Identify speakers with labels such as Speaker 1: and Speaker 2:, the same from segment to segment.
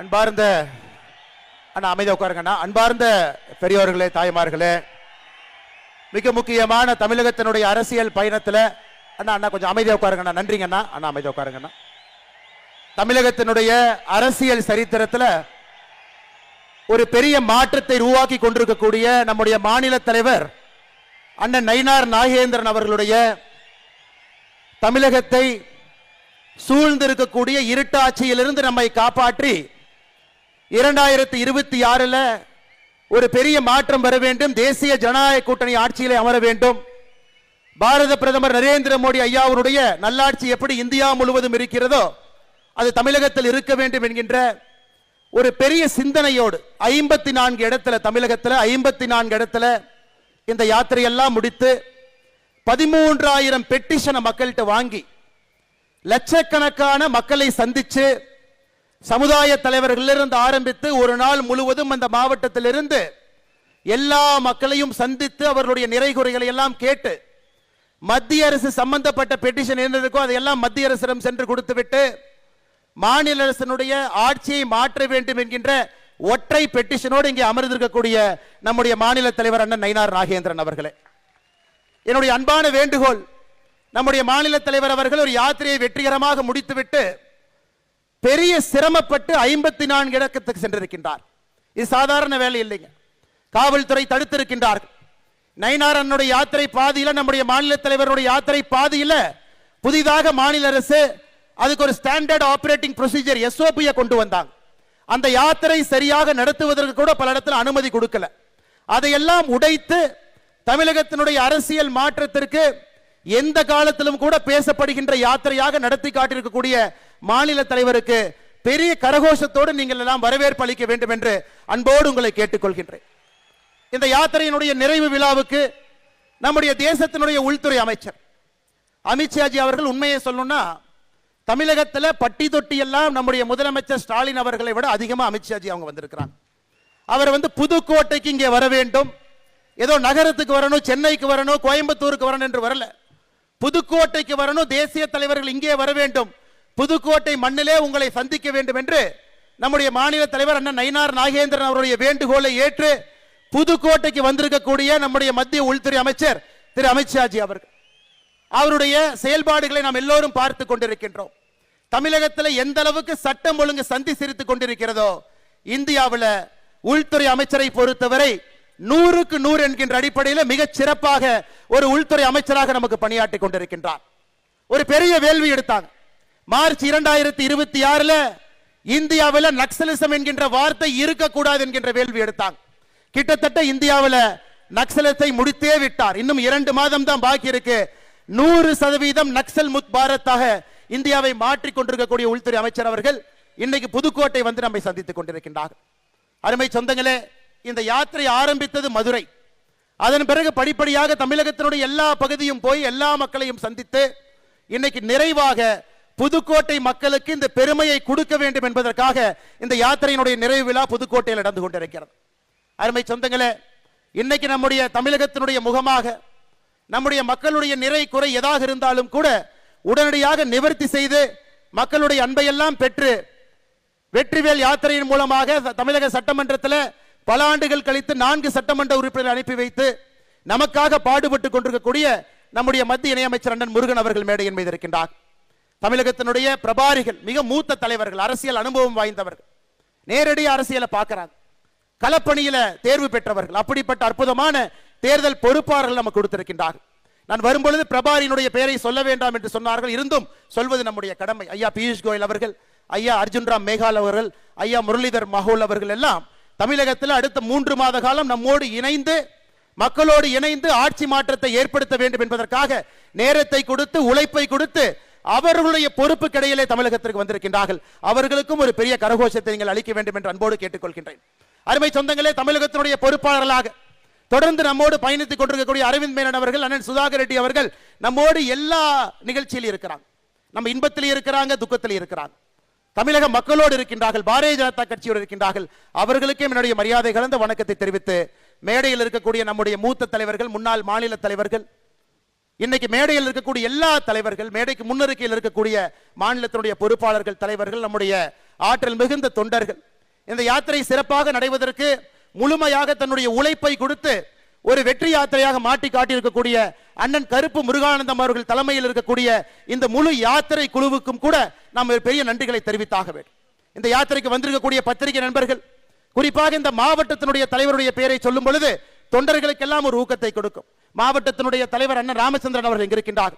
Speaker 1: அன்பார்ந்த அண்ணா அமைதியாக உட்காருங்கண்ணா. அன்பார்ந்த பெரியோர்களே தாய்மார்களே மிக முக்கியமான தமிழகத்தினுடைய அரசியல் பயணத்தில் அண்ணா அண்ணா கொஞ்சம் அமைதியாக உட்காருங்கண்ணா. நன்றிங்கண்ணா. அண்ணா அமைதியாக உட்காருங்கண்ணா. தமிழகத்தினுடைய அரசியல் சரித்திரத்தில் ஒரு பெரிய மாற்றத்தை உருவாக்கி கொண்டிருக்கக்கூடிய நம்முடைய மாநில தலைவர் அண்ணன் நயினார் நாகேந்திரன் அவர்களுடைய தமிழகத்தை சூழ்ந்திருக்கக்கூடிய இருட்டாட்சியிலிருந்து நம்மை காப்பாற்றி இரண்டாயிரத்தி இருபத்தி ஆறுல ஒரு பெரிய மாற்றம் வர வேண்டும். தேசிய ஜனநாயக கூட்டணி ஆட்சியிலே அமர வேண்டும். பாரத பிரதமர் நரேந்திர மோடி ஐயாவுடைய நல்லாட்சி எப்படி இந்தியா முழுவதும் இருக்கிறதோ அது தமிழகத்தில் இருக்க வேண்டும் என்கின்ற ஒரு பெரிய சிந்தனையோடு ஐம்பத்தி நான்கு இடத்துல தமிழகத்தில் ஐம்பத்தி நான்கு இடத்துல இந்த யாத்திரையெல்லாம் முடித்து பதிமூன்றாயிரம் பெட்டிஷனை மக்கள்கிட்ட வாங்கி லட்சக்கணக்கான மக்களை சந்திச்சு சமுதாய தலைவர்களிலிருந்து ஆரம்பித்து ஒரு நாள் முழுவதும் அந்த மாவட்டத்திலிருந்து எல்லா மக்களையும் சந்தித்து அவர்களுடைய நிறைகுறைகளை எல்லாம் கேட்டு மத்திய அரசு சம்பந்தப்பட்ட பெட்டிஷன் என்ன இருக்கோ அதையெல்லாம் மத்திய அரசிடம் சென்று கொடுத்துவிட்டு மாநில அரசனுடைய ஆட்சியை மாற்ற வேண்டும் என்கின்ற ஒற்றை பெட்டிஷனோடு இங்கே அமர்ந்திருக்கக்கூடிய நம்முடைய மாநில தலைவர் அண்ணன் நயினார் நாகேந்திரன் அவர்களே. என்னுடைய அன்பான வேண்டுகோள் நம்முடைய மாநில தலைவர் அவர்கள் ஒரு யாத்திரையை வெற்றிகரமாக முடித்துவிட்டு பெரிய சிரமப்பட்டு ஐம்பத்தி நான்கு இடத்துக்கு சென்றிருக்கின்றார். இது சாதாரண வேலை இல்லைங்க. காவல்துறை தடுத்திருக்கின்றார்கள். நயினார் அண்ணனுடைய யாத்திரை பாதியில நம்முடைய மாநில தலைவருடைய யாத்திரை பாதியில புதிதாக மாநில அரசு அதுக்கு ஒரு ஸ்டாண்டர்ட் ஆபரேட்டிங் ப்ரொசீஜர் எஸ்ஓபியை கொண்டு வந்தாங்க. அந்த யாத்திரை சரியாக நடத்துவதற்கு கூட பல இடத்துல அனுமதி கொடுக்கல. அதையெல்லாம் உடைத்து தமிழகத்தினுடைய அரசியல் மாற்றத்திற்கு எந்த காலத்திலும் கூட பேசப்படுகின்ற யாத்திரையாக நடத்தி காட்டியிருக்கக்கூடிய மாநில தலைவருக்கு பெரிய கரகோஷத்தோடு நீங்கள் எல்லாம் வரவேற்பு அளிக்க வேண்டும் என்று அன்போடு உங்களை கேட்டுக்கொள்கின்றேன். இந்த யாத்திரையினுடைய நிறைவு விழாவுக்கு நம்முடைய தேசத்தினுடைய உள்துறை அமைச்சர் அமித்ஷாஜி அவர்கள் உண்மையை சொல்லணும்னா தமிழகத்துல பட்டி தொட்டி எல்லாம் நம்முடைய முதலமைச்சர் ஸ்டாலின் அவர்களை விட அதிகமாக அமித்ஷாஜி அவங்க வந்திருக்கிறாங்க. அவர் வந்து புதுக்கோட்டைக்கு இங்கே வர வேண்டும். ஏதோ நகரத்துக்கு வரணும் சென்னைக்கு வரணும் கோயம்புத்தூருக்கு வரணும் என்று வரல. புதுக்கோட்டைக்கு வரணும் தேசிய தலைவர்கள் இங்கே வர வேண்டும். புதுக்கோட்டை மண்ணிலே உங்களை சந்திக்க வேண்டும் என்று நம்முடைய மாநில தலைவர் அண்ணன் நயினார் நாகேந்திரன் அவருடைய வேண்டுகோளை ஏற்று புதுக்கோட்டைக்கு வந்திருக்கக்கூடிய நம்முடைய மத்திய உள்துறை அமைச்சர் திரு அமித்ஷாஜி அவர்கள். அவருடைய செயல்பாடுகளை நாம் எல்லோரும் பார்த்து கொண்டிருக்கின்றோம். தமிழகத்தில் எந்த அளவுக்கு சட்டம் ஒழுங்கு சந்தி சிரித்துக் கொண்டிருக்கிறதோ இந்தியாவில் உள்துறை அமைச்சரை பொறுத்தவரை நூறுக்கு நூறு என்கின்ற அடிப்படையில் மிகச் சிறப்பாக ஒரு உள்துறை அமைச்சராக நமக்கு பணியாற்றி கொண்டிருக்கின்றார். ஒரு பெரிய வேள்வி எடுத்தாங்க. மார்ச் இரண்டாயிரத்தி இருபத்தி ஆறுல இந்தியாவில் நக்சலிசம் என்கின்ற வார்த்தை இருக்கக்கூடாது என்கின்ற வேள்வி எடுத்தாங்க. கிட்டத்தட்ட இந்தியாவில் நக்சலத்தை முடித்தே விட்டார். இன்னும் இரண்டு மாதம் தான் பாக்கி இருக்கு. நூறு சதவீதம் நக்சல் முத் பாரத்தாக இந்தியாவை மாற்றிக் கொண்டிருக்கக்கூடிய உள்துறை அமைச்சர் அவர்கள் இன்னைக்கு புதுக்கோட்டை வந்து நம்மை சந்தித்துக் கொண்டிருக்கின்றார் அருமை சொந்தங்களே இந்த யாத்திரை ஆரம்பித்தது மதுரை. அதன் பிறகு படிப்படியாக தமிழகத்தினுடைய எல்லா பகுதியும் போய் எல்லா மக்களையும் சந்தித்து இன்னைக்கு நிறைவாக புதுக்கோட்டை மக்களுக்கு இந்த பெருமையை கொடுக்க வேண்டும் என்பதற்காக இந்த யாத்திரையினுடைய நிறைவு விழா புதுக்கோட்டையில் நடந்து கொண்டிருக்கிறது. அருமை சொந்தங்களே இன்னைக்கு நம்முடைய தமிழகத்தினுடைய முகமாக நம்முடைய மக்களுடைய நிறை குறை எதாக இருந்தாலும் கூட உடனடியாக நிவர்த்தி செய்து மக்களுடைய அன்பையெல்லாம் பெற்று வெற்றிவேல் யாத்திரையின் மூலமாக தமிழக சட்டமன்றத்தில் பல ஆண்டுகள் கழித்து நான்கு சட்டமன்ற உறுப்பினர்கள் அனுப்பி வைத்து நமக்காக பாடுபட்டு கொண்டிருக்கக்கூடிய நம்முடைய மத்திய இணையமைச்சர் அண்ணன் முருகன் அவர்கள் மேடையின் மீது இருக்கின்றார். தமிழகத்தினுடைய பிரபாரிகள் மிக மூத்த தலைவர்கள் அரசியல் அனுபவம் வாய்ந்தவர்கள் நேரடி அரசியலை பார்க்கிறாங்க களப்பணியில தேர்வு பெற்றவர்கள் அப்படிப்பட்ட அற்புதமான தேர்தல் பொறுப்பாளர்கள் நமக்கு கொடுத்திருக்கின்றார்கள். நான் வரும்பொழுது பிரபாரியினுடைய பெயரை சொல்ல வேண்டாம் என்று சொன்னார்கள். இருந்தும் சொல்வது நம்முடைய கடமை. ஐயா பியூஷ் கோயல் அவர்கள் ஐயா அர்ஜுன் ராம் மேகால் அவர்கள் ஐயா முரளிதர் மஹோல் அவர்கள் எல்லாம் தமிழகத்தில் அடுத்த மூன்று மாத காலம் நம்மோடு இணைந்து மக்களோடு இணைந்து ஆட்சி மாற்றத்தை ஏற்படுத்த வேண்டும் என்பதற்காக நேரத்தை கொடுத்து உழைப்பை கொடுத்து அவர்களுடைய பொறுப்பு கிடையிலே தமிழகத்திற்கு வந்திருக்கின்றார்கள். அவர்களுக்கும் ஒரு பெரிய கரகோஷத்தை நீங்கள் அளிக்க வேண்டும் என்று அன்போடு கேட்டுக்கொள்கின்றேன். அருமை சொந்தங்களே தமிழகத்தினுடைய பொறுப்பாளர்களாக தொடர்ந்து நம்மோடு பயணித்துக் கொண்டிருக்கக்கூடிய அரவிந்த் மேனன் அவர்கள் அண்ணன் சுதாகர் ரெட்டி அவர்கள் நம்மோடு எல்லா நிகழ்ச்சியிலும் இருக்கிறாங்க. நம்ம இன்பத்திலே இருக்கிறாங்க துக்கத்திலே இருக்கிறாங்க. தமிழக மக்களோடு இருக்கின்றார்கள் பாரதிய ஜனதா கட்சியோடு இருக்கின்றார்கள். அவர்களுக்கே என்னுடைய மரியாதை கலந்த வணக்கத்தை தெரிவித்து மேடையில் இருக்கக்கூடிய நம்முடைய மூத்த தலைவர்கள் முன்னாள் மாநில தலைவர்கள் இன்னைக்கு மேடையில் இருக்கக்கூடிய எல்லா தலைவர்கள் மேடைக்கு முன்னறிக்கையில் இருக்கக்கூடிய மாநிலத்தினுடைய பொறுப்பாளர்கள் தலைவர்கள் நம்முடைய ஆற்றல் மிகுந்த தொண்டர்கள் இந்த யாத்திரை சிறப்பாக நடைவதற்கு முழுமையாக தன்னுடைய உழைப்பை கொடுத்து ஒரு வெற்றி யாத்திரையாக மாட்டி காட்டியிருக்கக்கூடிய அண்ணன் கருப்பு முருகானந்தம் அவர்கள் தலைமையில் இருக்கக்கூடிய இந்த முழு யாத்திரை குழுவுக்கும் கூட நாம் பெரிய நன்றிகளை தெரிவித்தாக வேண்டும். இந்த யாத்திரைக்கு வந்திருக்கக்கூடிய பத்திரிகை நண்பர்கள் குறிப்பாக இந்த மாவட்டத்தினுடைய தலைவருடைய பெயரை சொல்லும் பொழுது தொண்டர்களுக்கெல்லாம் ஒரு ஊக்கத்தை கொடுக்கும். மாவட்டத்தினுடைய தலைவர் அண்ணன் ராமச்சந்திரன் அவர்கள் இங்க இருக்கின்றார்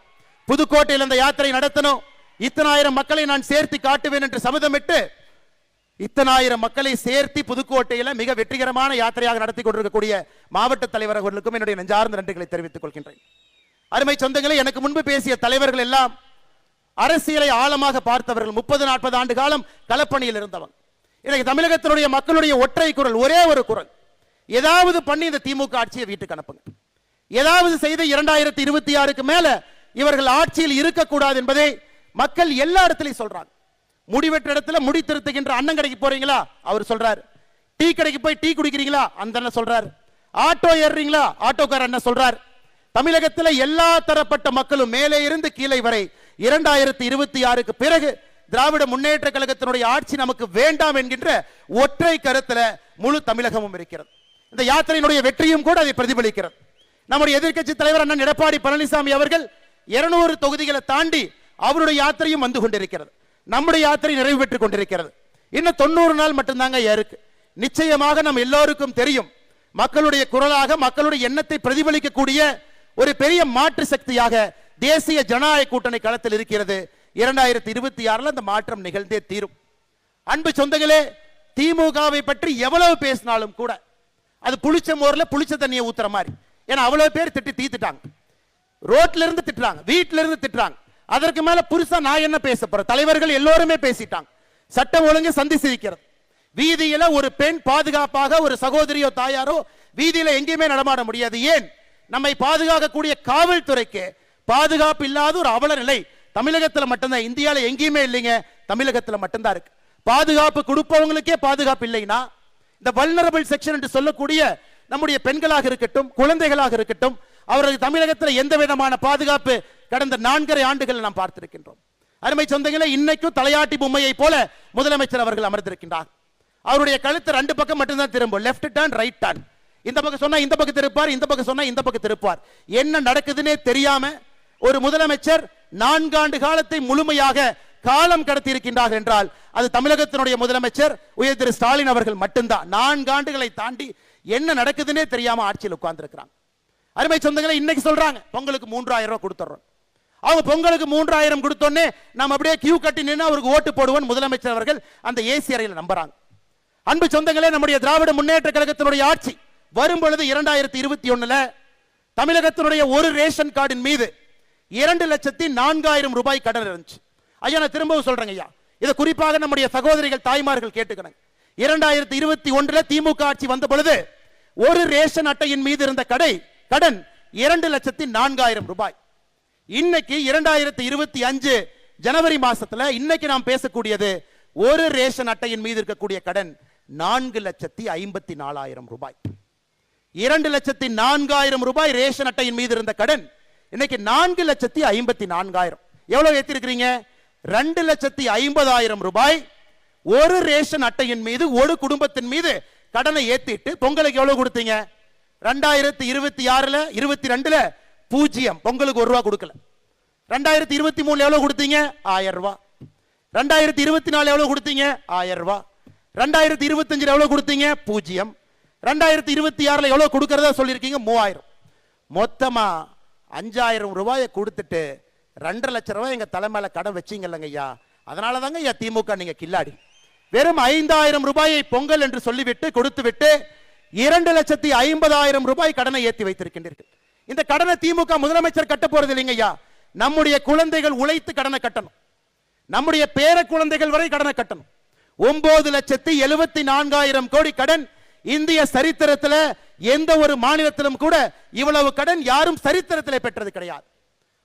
Speaker 1: புதுக்கோட்டையில் இந்த யாத்திரை நடத்தணும். இத்தனாயிரம் மக்களை நான் சேர்த்து காட்டுவேன் என்று சபதமிட்டு இத்தனாயிரம் மக்களை சேர்த்து புதுக்கோட்டையில மிக வெற்றிகரமான யாத்திரையாக நடத்தி கொண்டிருக்கக்கூடிய மாவட்ட தலைவர் அவர்களுக்கும் என்னுடைய நெஞ்சார்ந்த நன்றிகளை தெரிவித்துக் கொள்கின்றேன். அருமை சொந்தங்களை எனக்கு முன்பு பேசிய தலைவர்கள் எல்லாம் அரசியலை ஆழமாக பார்த்தவர்கள். முப்பது நாற்பது ஆண்டு காலம் களப்பணியில் இருந்தவங்க இன்னைக்கு தமிழகத்தினுடைய மக்களுடைய ஒற்றை குரல் ஒரே ஒரு குரல். ஏதாவது பண்ணி இந்த திமுக ஆட்சியை வீட்டுக்கு அனுப்புங்க. ஏதாவது செய்த இரண்டாயிரத்தி இருபத்தி ஆறுக்கு மேல இவர்கள் ஆட்சியில் இருக்கக்கூடாது என்பதை மக்கள் எல்லா இடத்துலையும் சொல்றாங்க. முடிவெட்ட இடத்துல முடி திருத்துகின்ற அண்ணன் கடைக்கு போறீங்களா? அவர் சொல்றாரு. டீ கடைக்கு போய் டீ குடிக்கிறீங்களா? அந்த அண்ணன் சொல்றார். ஆட்டோ ஏறுறீங்களா? ஆட்டோக்கார அண்ணன் சொல்றார். தமிழகத்தில் எல்லா தரப்பட்ட மக்களும் மேலே இருந்து கீழே வரை இரண்டாயிரத்தி இருபத்தி ஆறுக்கு பிறகு திராவிட முன்னேற்ற கழகத்தினுடைய ஆட்சி நமக்கு வேண்டாம் என்கின்ற ஒற்றை கருத்துல முழு தமிழகமும் இருக்கிறது. இந்த யாத்திரையினுடைய வெற்றியும் கூட அதை பிரதிபலிக்கிறது. நம்முடைய எதிர்க்கட்சி தலைவர் அண்ணன் எடப்பாடி பழனிசாமி அவர்கள் இருநூறு தொகுதிகளை தாண்டி அவருடைய யாத்திரையும் வந்து கொண்டிருக்கிறது. நம்முடைய யாத்திரை நிறைவு பெற்றுக் கொண்டிருக்கிறது. இன்னும் தொண்ணூறு நாள் மட்டும்தாங்க இருக்கு. நிச்சயமாக நம்ம எல்லோருக்கும் தெரியும். மக்களுடைய குரலாக மக்களுடைய எண்ணத்தை பிரதிபலிக்கக்கூடிய ஒரு பெரிய மாற்று சக்தியாக தேசிய ஜனநாயக கூட்டணி களத்தில் இருக்கிறது. இரண்டாயிரத்தி இருபத்தி ஆறுல அந்த மாற்றம் நிகழ்ந்தே தீரும். அன்பு சொந்தங்களே திமுகவை பற்றி எவ்வளவு பேசினாலும் கூட அது புளிச்ச மோர்ல புளிச்ச தண்ணியை ஊத்துற மாதிரி. ஏன்னா அவ்வளவு பேர் திட்டி தீத்துட்டாங்க. ரோட்ல இருந்து திட்டுறாங்க வீட்டில இருந்து திட்டுறாங்க. அதற்கு மேல புதுசா நான் என்ன பேச போறேன்? தலைவர்கள் எல்லோருமே பேசிட்டாங்க. சட்டம் ஒழுங்கு சந்தி சிரிக்கிறது. வீதியில ஒரு பெண் பாதுகாப்பாக ஒரு சகோதரியோ தாயாரோ வீதியில எங்கேயுமே நடமாட முடியாது. ஏன்? நம்மை பாதுகாக்கக்கூடிய காவல்துறைக்கு பாதுகாப்பு இல்லாத ஒரு அவல நிலை தமிழகத்துல மட்டும்தான். இந்தியால எங்கேயுமே இல்லைங்க. தமிழகத்துல மட்டும்தான் இருக்கு. பாதுகாப்பு கொடுப்பவங்களுக்கே பாதுகாப்பு இல்லைன்னா இந்த வல்னரபிள் செக்ஷன் என்று சொல்லக்கூடிய நம்முடைய பெண்களாக இருக்கட்டும் குழந்தைகளாக இருக்கட்டும் அவரது தமிழகத்தில் எந்த விதமான பாதுகாப்பு கடந்த நான்கரை ஆண்டுகள் நாம் பார்த்திருக்கின்றோம். அருமை சொந்தங்களே இன்னைக்கும் தலையாட்டி பொம்மையை போல முதலமைச்சர் அவர்கள் அமர்ந்திருக்கின்றார். அவருடைய கழுத்து ரெண்டு பக்கம் மட்டும்தான் திரும்பும். லெஃப்ட் டர்ன் ரைட் டர்ன் இந்த பக்கம் சொன்னா இந்த பக்கம் திருப்பார் இந்த பக்கம் சொன்னா இந்த பக்கம் திருப்பார் என்ன நடக்குதுன்னே தெரியாம ஒரு முதலமைச்சர் நான்காண்டு காலத்தை முழுமையாக காலம் கடத்தி இருக்கின்றார் என்றால் அது தமிழகத்தினுடைய முதலமைச்சர் உயர் திரு ஸ்டாலின் அவர்கள் மட்டும்தான். நான்காண்டுகளை தாண்டி என்ன நடக்குதுன்னே தெரியாம ஆட்சியில் உட்கார்ந்திருக்கிறாங்க அருமை சொந்தங்களை இன்னைக்கு சொல்றாங்க பொங்கலுக்கு மூன்றாயிரம் ரூபாய் கொடுத்துறோம். அவங்க பொங்கலுக்கு மூன்றாயிரம் கொடுத்தோன்னே நம்ம அப்படியே கியூ கட்டி நின்று அவருக்கு ஓட்டு போடுவோம் முதலமைச்சர் அவர்கள் அந்த ஏசி அறையில் நம்புறாங்க. அன்பு சொந்தங்களே நம்முடைய திராவிட முன்னேற்ற கழகத்தினுடைய ஆட்சி வரும் பொழுது இரண்டாயிரத்தி இருபத்தி ஒண்ணுல தமிழகத்தினுடைய ஒரு ரேஷன் கார்டின் மீது இரண்டு லட்சத்தி நான்காயிரம் ரூபாய் கடன் இருந்துச்சு. ஐயா நான் திரும்பவும் சொல்றேங்க ஐயா. இதை குறிப்பாக நம்முடைய சகோதரிகள் தாய்மார்கள் கேட்டுக்கணும் இரண்டாயிரத்தி இருபத்தி ஒன்றுல திமுக ஆட்சி வந்த பொழுது ஒரு ரேஷன் அட்டையின் மீது இருந்த கடை கடன் இரண்டு லட்சத்தி நான்காயிரம் ரூபாய். இன்னைக்கு இரண்டாயிரத்தி இருபத்தி அஞ்சு ஜனவரி மாசத்துல இன்னைக்கு நாம் பேசக்கூடியது ஒரு ரேஷன் அட்டையின் மீது இருக்கக்கூடிய கடன் நான்கு லட்சத்தி ஐம்பத்தி நாலாயிரம் ரூபாய். இரண்டு லட்சத்தி நான்காயிரம் ரூபாய் ரேஷன் அட்டையின் மீது இருந்த கடன் இன்னைக்கு நான்கு லட்சத்தி ஐம்பத்தி நான்காயிரம். எவ்வளவு ஏத்திருக்கிறீங்க ரெண்டு லட்சத்தி ஐம்பதாயிரம் ரூபாய் ஒரு ரேஷன் அட்டையின் மீது ஒரு குடும்பத்தின் மீது கடனை ஏத்திட்டு பொங்கலுக்கு எவ்வளவு கொடுத்தீங்க? ரெண்டாயிரத்தி இருபத்தி ஆறுல இருபத்தி ரெண்டுல பூஜ்ஜியம். பொங்கலுக்கு ஒரு ரூபா கொடுக்கல. ரெண்டாயிரத்தி இருபத்தி மூணு எவ்வளவு கொடுத்தீங்க? ஆயிரம் ரூபா. ரெண்டாயிரத்தி இருபத்தி நாலு எவ்வளவு கொடுத்தீங்க? ஆயிரம் ரூபா. ரெண்டாயிரத்தி இருபத்தஞ்சுல எவ்வளவு கொடுத்தீங்க? பூஜ்ஜியம். ரெண்டாயிரத்தி இருபத்தி ஆறுல எவ்வளவு கொடுக்கறதா சொல்லியிருக்கீங்க? மூவாயிரம். மொத்தமா அஞ்சாயிரம் ரூபாயை கொடுத்துட்டு ரெண்டரை லட்சம் ரூபாய் எங்க தலைமையில கடன் வச்சீங்கல்லங்க ஐயா. அதனால தாங்க ஐயா திமுக நீங்க கில்லாடி. வெறும் ஐந்தாயிரம் ரூபாயை பொங்கல் என்று சொல்லிவிட்டு கொடுத்து விட்டு இரண்டு லட்சத்தி ஐம்பதாயிரம் ரூபாய் கடனை ஏத்தி வைத்திருக்கின்றீர்கள். இந்த கடனை திமுக முதலமைச்சர் கட்ட போறது இல்லைங்கய்யா. நம்முடைய குழந்தைகள் உழைத்து கடனை கட்டணும். நம்முடைய பேர குழந்தைகள் வரை கடனை கட்டணும். ஒன்பது லட்சத்தி எழுபத்தி நான்காயிரம் கோடி கடன் இந்திய சரித்திரத்தில் எந்த ஒரு மாநிலத்திலும் கூட இவ்வளவு கடன் யாரும் சரித்திரத்தில் பெற்றது கிடையாது.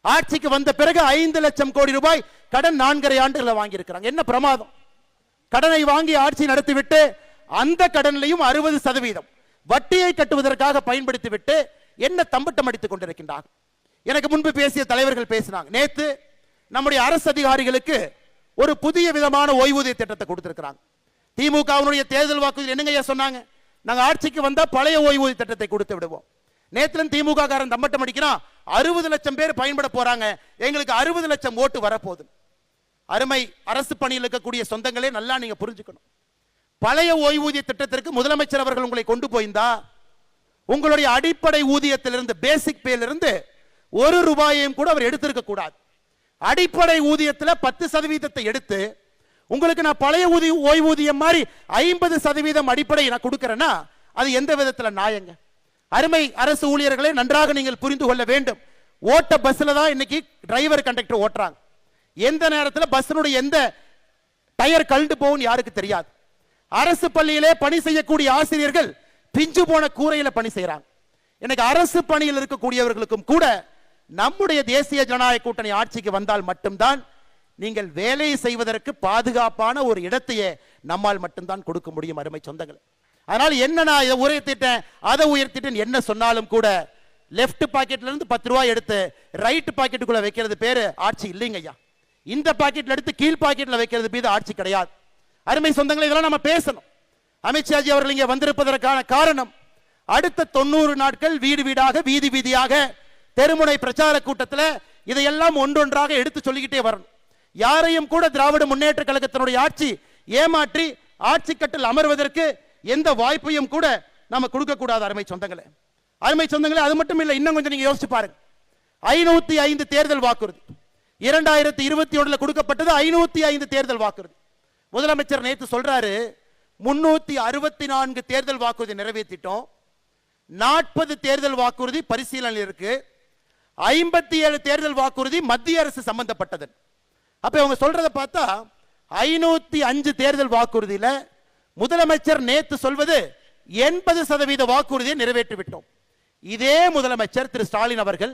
Speaker 1: ஆட்சிக்கு வந்த பிறகு ஐந்து லட்சம் கோடி ரூபாய் கடன் நான்கரை ஆண்டுகளை வாங்கியிருக்கிறாங்க. என்ன பிரமாதம்? கடனை வாங்கி ஆட்சி நடத்திவிட்டு அந்த கடன்லையும் அறுபது சதவீதம். வட்டியை கட்டுவதற்காக பயன்படுத்தி விட்டு என்ன தம்பட்டம் அடித்துக் கொண்டிருக்கின்றார்? எனக்கு முன்பு பேசிய தலைவர்கள் பேசினாங்க. நேத்து நம்முடைய அரசு அதிகாரிகளுக்கு ஒரு புதிய விதமான ஓய்வூதிய திட்டத்தை கொடுத்திருக்கிறாங்க. திமுகவினுடைய தேர்தல் வாக்குறுதி என்னங்க சொன்னாங்க? நாங்க ஆட்சிக்கு வந்தா பழைய ஓய்வூதிய திட்டத்தை கொடுத்து விடுவோம். நேத்துல திமுக காரன் தம்பட்டம் அடிக்கிறான் அறுபது லட்சம் பேர் பயன்பட போறாங்க. எங்களுக்கு அறுபது லட்சம் ஓட்டு வரப்போகுது. அருமை அரசு பணியில் இருக்கக்கூடிய சொந்தங்களே நல்லா நீங்க புரிஞ்சுக்கணும். பழைய ஓய்வூதிய திட்டத்திற்கு முதலமைச்சர் அவர்கள் உங்களை கொண்டு போயிருந்தா உங்களுடைய அடிப்படை ஊதியத்திலிருந்து பேசிக் பேலிருந்து ஒரு ரூபாயையும் கூட அவர் எடுத்திருக்க கூடாது. அடிப்படை ஊதியத்தில் பத்து சதவீதத்தை எடுத்து உங்களுக்கு நான் பழைய ஊதிய ஓய்வூதியம் மாதிரி ஐம்பது சதவீதம் அடிப்படை நான் கொடுக்குறேன்னா அது எந்த விதத்தில் நாயங்க அருமை அரசு ஊழியர்களை நன்றாக நீங்கள் புரிந்து கொள்ள வேண்டும். ஓட்ட பஸ்ல தான் இன்னைக்கு டிரைவர் கண்டக்டர் ஓட்டுறாங்க. எந்த நேரத்தில் பஸ்ஸினுடைய எந்த டயர் கழுண்டு போகும் யாருக்கு தெரியாது. அரசு பள்ளியிலே பணி செய்யக்கூடிய ஆசிரியர்கள் பிஞ்சு போன கூரையில பணி செய்யறாங்க. எனக்கு அரசு பணியில் இருக்கக்கூடியவர்களுக்கும் கூட நம்முடைய தேசிய ஜனநாயக கூட்டணி ஆட்சிக்கு வந்தால் மட்டும்தான் நீங்கள் வேலையை செய்வதற்கு பாதுகாப்பான ஒரு இடத்தையே நம்மால் மட்டும்தான் கொடுக்க முடியும் அருமை சொந்தங்கள். அதனால் என்ன நான் இதை உயர்த்திட்டேன் அதை உயர்த்திட்டேன் என்ன சொன்னாலும் கூட லெஃப்ட் பாக்கெட்ல இருந்து பத்து ரூபாய் எடுத்து ரைட் பாக்கெட்டுக்குள்ள வைக்கிறது பேரு ஆட்சி இல்லைங்க ஐயா. இந்த பாக்கெட்ல எடுத்து கீழ் பாக்கெட்ல வைக்கிறது மீது ஆட்சி கிடையாது. அருமை சொந்தங்களை இதெல்லாம் நம்ம பேசணும். அமித்ஷாஜி அவர்கள் இங்கே வந்திருப்பதற்கான காரணம் அடுத்த தொண்ணூறு நாட்கள் வீடு வீடாக வீதி வீதியாக தெருமுனை பிரச்சார கூட்டத்தில் இதையெல்லாம் ஒன்றொன்றாக எடுத்து சொல்லிக்கிட்டே வரணும். யாரையும் கூட திராவிட முன்னேற்ற கழகத்தினுடைய ஆட்சி ஏமாற்றி ஆட்சி கட்டில் அமர்வதற்கு எந்த வாய்ப்பையும் கூட நம்ம கொடுக்கக்கூடாது அருமை சொந்தங்களே. அருமை சொந்தங்களே அது மட்டும் இல்லை இன்னும் கொஞ்சம் நீங்கள் யோசிச்சு பாருங்க. ஐநூத்தி ஐந்து தேர்தல் வாக்குறுதி. இரண்டாயிரத்தி இருபத்தி ஒன்றில் கொடுக்கப்பட்டது ஐநூத்தி ஐந்து தேர்தல் வாக்குறுதி. முதலமைச்சர் நேத்து சொல்றாரு முன்னூத்தி அறுபத்தி நான்கு தேர்தல் வாக்குறுதி நிறைவேற்றிட்டோம். நாற்பது தேர்தல் வாக்குறுதி பரிசீலனை இருக்கு. ஐம்பத்தி ஏழு தேர்தல் வாக்குறுதி மத்திய அரசு சம்பந்தப்பட்டது. அப்ப இவங்க சொல்றதை பார்த்தா ஐநூத்தி அஞ்சு தேர்தல் வாக்குறுதியில முதலமைச்சர் நேத்து சொல்வது எண்பது சதவீத வாக்குறுதியை நிறைவேற்றி விட்டோம் இதே முதலமைச்சர் திரு ஸ்டாலின் அவர்கள்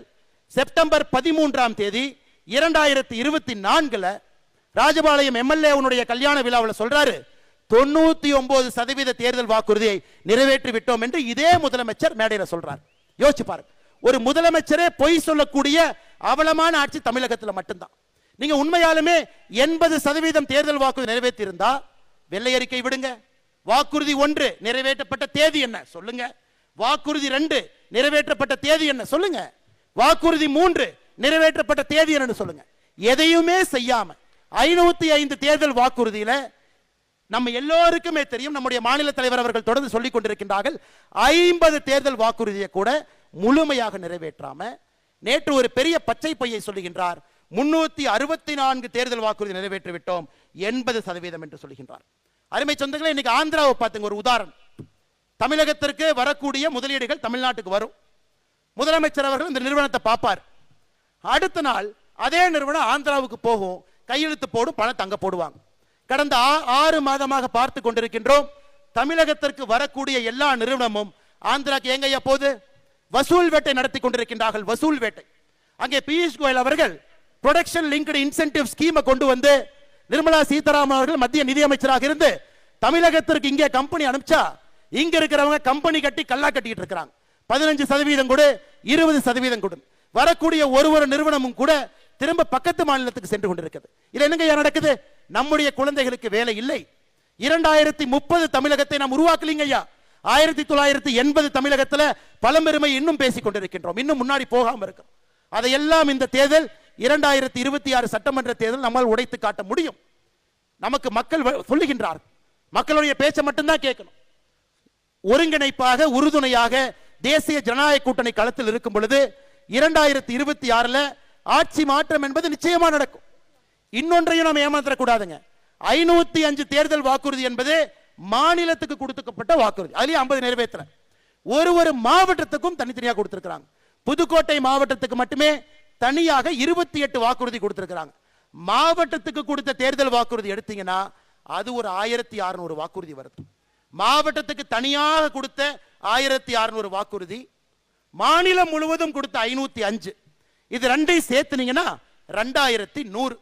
Speaker 1: செப்டம்பர் பதிமூன்றாம் தேதி இரண்டாயிரத்தி இருபத்தி நான்குல ராஜபாளையம் எம்எல்ஏ உன்னுடைய கல்யாண விழாவில் சொல்றாரு தொண்ணூத்தி ஒன்பது சதவீத தேர்தல் வாக்குறுதியை நிறைவேற்றி விட்டோம் என்று இதே முதலமைச்சர் மேடையில் சொல்றார். யோசிச்சு பாருங்க. ஒரு முதலமைச்சரே பொய் சொல்லக்கூடிய அவலமான ஆட்சி தமிழகத்தில் மட்டும்தான். நீங்க உண்மையாலுமே எண்பது சதவீதம் தேர்தல் வாக்குறுதி நிறைவேற்றி இருந்தா வெள்ளை அறிக்கை விடுங்க. வாக்குறுதி ஒன்று நிறைவேற்றப்பட்ட தேதி என்ன? சொல்லுங்க. வாக்குறுதி ரெண்டு நிறைவேற்றப்பட்ட தேதி என்ன? சொல்லுங்க. வாக்குறுதி மூன்று நிறைவேற்றப்பட்ட தேதி என்னன்னு சொல்லுங்க. எதையுமே செய்யாம ஐநூத்தி ஐந்து தேர்தல் வாக்குறுதியில நம்ம எல்லோருக்குமே தெரியும் நம்முடைய மாநில தலைவர் அவர்கள் தொடர்ந்து சொல்லிக் கொண்டிருக்கின்றார்கள் ஐம்பது தேர்தல் வாக்குறுதியை கூட முழுமையாக நிறைவேற்றாம நேற்று ஒரு பெரிய பச்சை பையை சொல்லுகின்றார் முன்னூத்தி அறுபத்தி நான்கு தேர்தல் வாக்குறுதி நிறைவேற்றி விட்டோம் எண்பது சதவீதம் என்று சொல்லுகின்றார். அருமை சொந்தங்களே இன்னைக்கு ஆந்திராவை பார்த்துங்க ஒரு உதாரணம். தமிழகத்திற்கு வரக்கூடிய முதலீடுகள் தமிழ்நாட்டுக்கு வரும். முதலமைச்சர் அவர்கள் இந்த நிறுவனத்தை பார்ப்பார். அடுத்த நாள் அதே நிறுவனம் ஆந்திராவுக்கு போகும். கையெழுத்து போடும் பணம் தங்க போடுவாங்க. கடந்த ஆ- ஆறு மாதமாக பார்த்து கொண்டிருக்கின்றோம் தமிழகத்திற்கு வரக்கூடிய எல்லா நிறுவனமும் ஆந்திராக்கு எங்கய்யா போது வசூல் வேட்டை நடத்தி கொண்டிருக்கின்றார்கள் வசூல் வேட்டை. அங்கே பியூஷ் கோயல் அவர்கள் ப்ரொடக்ஷன் லிங்க்டு இன்சென்டிவ் ஸ்கீமை கொண்டு வந்து நிர்மலா சீதாராமன் அவர்கள் மத்திய நிதியமைச்சராக இருந்து தமிழகத்திற்கு இங்கே கம்பெனி அனுப்பிச்சா இங்க இருக்கிறவங்க கம்பெனி கட்டி கல்லா கட்டிட்டு இருக்கிறாங்க. பதினஞ்சு சதவீதம் கொடு இருபது சதவீதம் கொடு. வரக்கூடிய ஒரு ஒரு நிறுவனமும் கூட திரும்ப பக்கத்து மாநிலத்துக்கு சென்று கொண்டிருக்கிறது. இது என்னங்க நடக்குது? நம்முடைய குழந்தைகளுக்கு வேலை இல்லை. இரண்டாயிரத்தி முப்பது தமிழகத்தை நாம் உருவாக்கலீங்க ஐயா. ஆயிரத்தி தொள்ளாயிரத்தி எண்பது தமிழகத்துல பழம்பெருமை இன்னும் பேசிக் கொண்டிருக்கின்றோம். இன்னும் முன்னாடி போகாம இருக்கும் அதையெல்லாம் இந்த தேர்தல் இரண்டாயிரத்தி இருபத்தி ஆறு சட்டமன்ற தேர்தல் நம்மால் உடைத்து காட்ட முடியும். நமக்கு மக்கள் சொல்லுகின்றார்கள். சொல்லுகின்றார் மக்களுடைய பேச்சை மட்டும்தான் கேட்கணும். ஒருங்கிணைப்பாக உறுதுணையாக தேசிய ஜனநாயக கூட்டணி களத்தில் இருக்கும் பொழுது இரண்டாயிரத்தி இருபத்தி ஆறுல ஆட்சி மாற்றம் என்பது நிச்சயமா நடக்கும். இன்னொன்றையும் நாம் ஏமாத்தக்கூடாதுங்க. ஐநூத்தி அஞ்சு தேர்தல் வாக்குறுதி என்பது மாநிலத்துக்கு கொடுத்துக்கப்பட்ட வாக்குறுதி. அதுலயும் ஐம்பது நிறைவேற்ற ஒரு ஒரு மாவட்டத்துக்கும் தனித்தனியாக கொடுத்திருக்கிறாங்க. புதுக்கோட்டை மாவட்டத்துக்கு மட்டுமே தனியாக இருபத்தி எட்டு வாக்குறுதி கொடுத்திருக்கிறாங்க. மாவட்டத்துக்கு கொடுத்த தேர்தல் வாக்குறுதி எடுத்தீங்கன்னா அது ஒரு ஆயிரத்தி அறுநூறு வாக்குறுதி வருது. மாவட்டத்துக்கு தனியாக கொடுத்த ஆயிரத்தி அறுநூறு வாக்குறுதி மாநிலம் முழுவதும் கொடுத்த ஐநூத்தி அஞ்சு. இது ரெண்டையும் சேர்த்துனீங்கன்னா ரெண்டாயிரத்தி நூறு.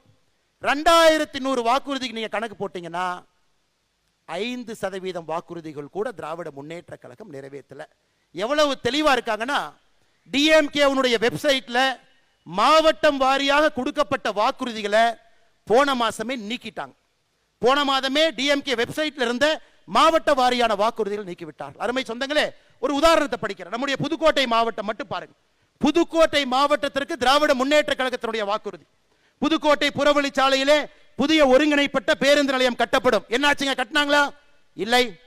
Speaker 1: ரெண்டாயிரத்தி நூறு வாக்குறுதிக்கு நீங்க கணக்கு போட்டீங்கன்னா ஐந்து சதவீதம் வாக்குறுதிகள் கூட திராவிட முன்னேற்ற கழகம் நிறைவேற்றல. எவ்வளவு தெளிவா இருக்காங்கன்னா டிஎம்கே உன்னுடைய வெப்சைட்ல மாவட்டம் வாரியாக கொடுக்கப்பட்ட வாக்குறுதிகளை போன மாசமே நீக்கிட்டாங்க. போன மாதமே டிஎம்கே வெப்சைட்ல இருந்த மாவட்ட வாரியான வாக்குறுதிகள் நீக்கிவிட்டார் அருமை சொந்தங்களே ஒரு உதாரணத்தை படிக்கிறேன். நம்முடைய புதுக்கோட்டை மாவட்டம் மட்டும் பாருங்க. புதுக்கோட்டை மாவட்டத்திற்கு திராவிட முன்னேற்ற கழகத்தினுடைய வாக்குறுதி. புதுக்கோட்டை புறவழிச்சாலையிலே புதிய ஒருங்கிணைப்பட்ட பேருந்து நிலையம் கட்டப்படும். என்னாச்சுங்க கட்டினாங்களா? இல்லை.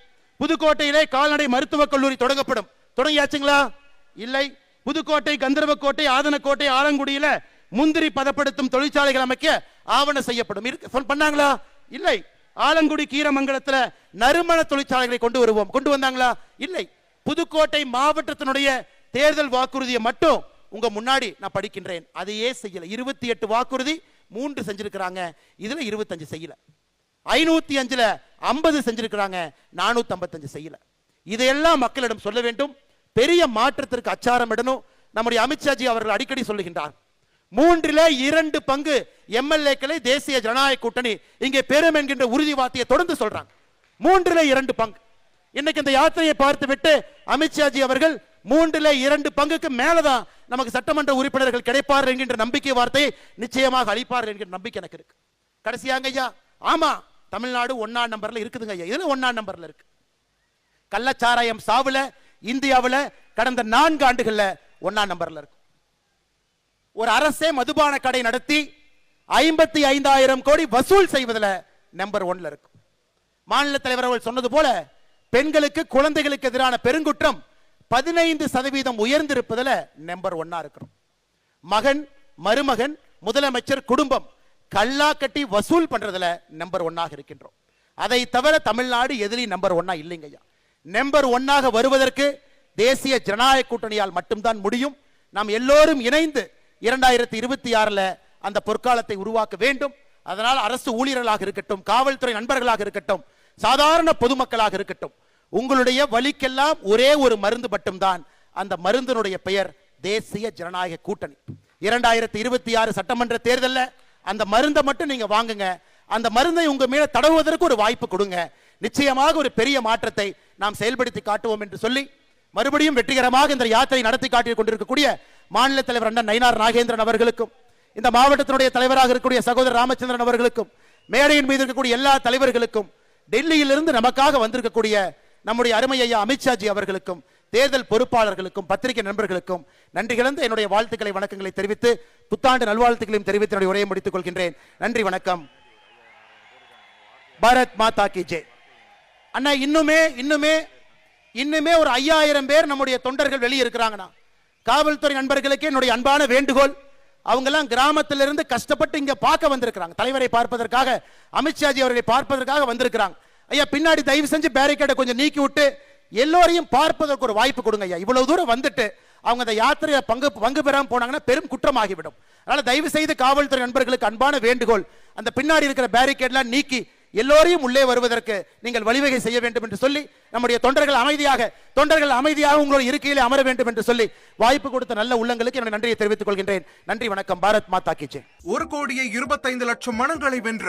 Speaker 1: புதுக்கோட்டையிலே கால்நடை மருத்துவக் கல்லூரி தொடங்கப்படும். தொடங்கியாச்சுங்களா? இல்லை. புதுக்கோட்டை கந்தர்வக்கோட்டை ஆதனக்கோட்டை ஆலங்குடியில முந்திரி பதப்படுத்தும் தொழிற்சாலைகள் அமைக்க ஆவணம் செய்யப்படும். இருக்கு பண்ணாங்களா? இல்லை. ஆலங்குடி கீரமங்கலத்துல நறுமண தொழிற்சாலைகளை கொண்டு வருவோம். கொண்டு வந்தாங்களா? இல்லை. புதுக்கோட்டை மாவட்டத்தினுடைய தேர்தல் வாக்குறுதியை மட்டும் உங்க முன்னாடி நான் படிக்கின்றேன். அதையே செய்யல. இருபத்தி எட்டு வாக்குறுதி மூன்று செஞ்சிருக்கிறாங்க. இதுல இருபத்தஞ்சு செய்யல. ஐநூத்தி அஞ்சுல ஐம்பது செஞ்சிருக்கிறாங்க. நானூத்தி ஐம்பத்தஞ்சு செய்யல. இதையெல்லாம் மக்களிடம் சொல்ல வேண்டும். பெரிய மாற்றத்திற்கு அச்சாரம் இடணும். நம்முடைய அமித்ஷாஜி அவர்கள் அடிக்கடி சொல்லுகின்றார். மூன்றில இரண்டு பங்கு எம்எல்ஏக்களை தேசிய ஜனநாயக கூட்டணி இங்கே பெறும் என்கின்ற உறுதி வார்த்தையை தொடர்ந்து சொல்றாங்க. மூன்றில இரண்டு பங்கு. இன்னைக்கு இந்த யாத்திரையை பார்த்து விட்டு அமித்ஷாஜி அவர்கள் மூன்றில் இரண்டு பங்குக்கு மேலதான் நமக்கு சட்டமன்ற உறுப்பினர்கள் கிடைப்பார் என்கின்ற நம்பிக்கை வார்த்தையை நிச்சயமாக அளிப்பார் என்கிற நம்பிக்கை எனக்கு இருக்கு. கடைசியாங்க ஐயா? ஆமா தமிழ்நாடு ஒன்னா நம்பர்ல இருக்குதுங்க ஐயா. இதுல ஒன்னா நம்பர்ல இருக்கு? கள்ளச்சாராயம் சாவுல இந்தியாவுல கடந்த நான்கு ஆண்டுகள்ல ஒன்னா நம்பர்ல இருக்கு ஒரு அரசே மதுபான கடை நடத்தி ஐம்பத்தி ஐந்தாயிரம் கோடி வசூல் செய்வதுல நம்பர் ஒன்ல இருக்கும். மாநில தலைவர் அவர்கள் சொன்னது போல பெண்களுக்கு குழந்தைகளுக்கு எதிரான பெருங்குற்றம் பதினைந்து சதவீதம் உயர்ந்திருப்பதுல நம்பர் ஒன்னா இருக்கிறோம் மகன் மருமகன் முதலமைச்சர் குடும்பம் கல்லா கட்டி வசூல் பண்றதுல நம்பர் ஒன்னாக இருக்கின்றோம். அதை தவிர தமிழ்நாடு எதிரி நம்பர் ஒன்னா இல்லைங்க ஐயா. நம்பர் ஒன்னாக வருவதற்கு தேசிய ஜனநாயக கூட்டணியால் மட்டும்தான் முடியும். நாம் எல்லோரும் இணைந்து இரண்டாயிரத்தி இருபத்தி ஆறுல அந்த பொற்காலத்தை உருவாக்க வேண்டும். அதனால் அரசு ஊழியர்களாக இருக்கட்டும் காவல்துறை நண்பர்களாக இருக்கட்டும் சாதாரண பொதுமக்களாக இருக்கட்டும் உங்களுடைய வழிக்கெல்லாம் ஒரே ஒரு மருந்து மட்டும்தான். அந்த மருந்தினுடைய பெயர் தேசிய ஜனநாயக கூட்டணி. இரண்டாயிரத்தி இருபத்தி ஆறு சட்டமன்ற தேர்தல்ல அந்த மருந்தை மட்டும் நீங்க வாங்குங்க. அந்த மருந்தை உங்க மேல தடவுவதற்கு ஒரு வாய்ப்பு கொடுங்க. நிச்சயமாக ஒரு பெரிய மாற்றத்தை நாம் செயல்படுத்தி காட்டுவோம் என்று சொல்லி மறுபடியும் வெற்றிகரமாக இந்த யாத்திரை நடத்தி காட்டிக் கொண்டிருக்கக்கூடிய மாநில தலைவர் அண்ணன் நயினார் நாகேந்திரன் அவர்களுக்கும் இந்த மாவட்டத்தினுடைய தலைவராக இருக்கக்கூடிய சகோதரர் ராமச்சந்திரன் அவர்களுக்கும் மேடையின் மீது இருக்கக்கூடிய எல்லா தலைவர்களுக்கும் டெல்லியிலிருந்து நமக்காக வந்திருக்கக்கூடிய நம்முடைய அருமை ஐயா அமித்ஷாஜி அவர்களுக்கும் தேர்தல் பொறுப்பாளர்களுக்கும் பத்திரிகை நண்பர்களுக்கும் நன்றி கலந்து என்னுடைய வாழ்த்துக்களை வணக்கங்களை தெரிவித்து புத்தாண்டு நல்வாழ்த்துக்களையும் தெரிவித்து என்னுடைய உரையை முடித்துக் கொள்கின்றேன். நன்றி வணக்கம். பாரத் மாதா கி ஜெய் அண்ணா இன்னுமே இன்னுமே இன்னுமே ஒரு ஐயாயிரம் பேர் நம்முடைய தொண்டர்கள் வெளியே இருக்கிறாங்கண்ணா காவல்துறை நண்பர்களுக்கு என்னுடைய அன்பான வேண்டுகோள். அவங்கெல்லாம் கிராமத்திலிருந்து கஷ்டப்பட்டு இங்க பார்க்க வந்திருக்கிறாங்க. தலைவரை பார்ப்பதற்காக அமித்ஷாஜி அவர்களை பார்ப்பதற்காக வந்திருக்கிறாங்க. ஐயா பின்னாடி தயவு செஞ்சு பேரிகேடை கொஞ்சம் நீக்கி விட்டு எல்லோரையும் பார்ப்பதற்கு ஒரு வாய்ப்பு கொடுங்க ஐயா. இவ்வளவு தூரம் வந்துட்டு அவங்க அந்த யாத்திரையை பங்கு பங்கு பெறாமல் போனாங்கன்னா பெரும் குற்றமாகிவிடும். அதனால தயவு செய்து காவல்துறை நண்பர்களுக்கு அன்பான வேண்டுகோள் அந்த பின்னாடி இருக்கிற பேரிகேட்லாம் நீக்கி எல்லோரையும் உள்ளே வருவதற்கு நீங்கள் வழிவகை செய்ய வேண்டும் என்று சொல்லி நம்முடைய தொண்டர்கள் அமைதியாக தொண்டர்கள் அமைதியாக உங்களுடைய இருக்கையிலே அமர வேண்டும் என்று சொல்லி வாய்ப்பு கொடுத்த நல்ல உள்ளங்களுக்கு என்னுடைய நன்றியை தெரிவித்துக் கொள்கின்றேன். நன்றி வணக்கம். பாரத் மாதா கிச்சே
Speaker 2: ஒரு கோடியே இருபத்தைந்து லட்சம் மனங்களை வென்ற